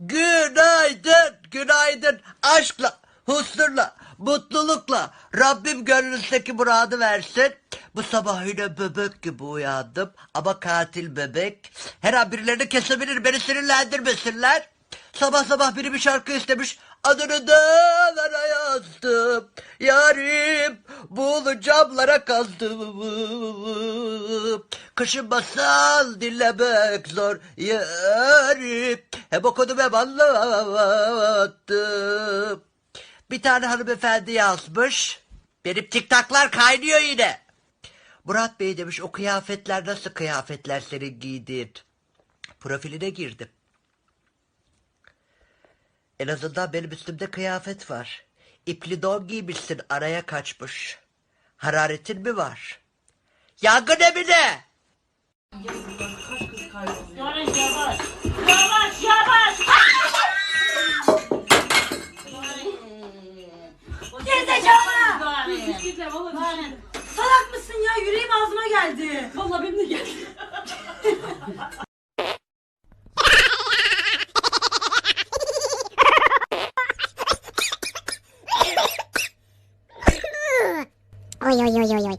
Günaydın, günaydın. Aşkla, huzurla, mutlulukla. Rabbim gönlünüzdeki muradı versin. Bu sabah yine bebek gibi uyandım. Ama katil bebek. Her an birilerini kesebilir, beni sinirlendirmesinler. Sabah sabah biri bir şarkı istemiş. Adını dağlara yazdım. Yarim buğulu camlara kazdım. Kışın masal dinlemek zor. Yarim hem anlattım. Bir tane hanımefendi yazmış. Benim tiktaklar kaynıyor yine. Murat Bey demiş o kıyafetler nasıl kıyafetler senin giydiğin. Profiline girdim. En azından benim üstümde kıyafet var. İpli don giymişsin araya kaçmış. Hararetin mi var? Yangın! Yavaş yavaş. Yavaş Gerizekalı! Salak mısın ya? Yüreğim ağzıma geldi. Vallahi benim de geldi. Oy oy oy oy oy.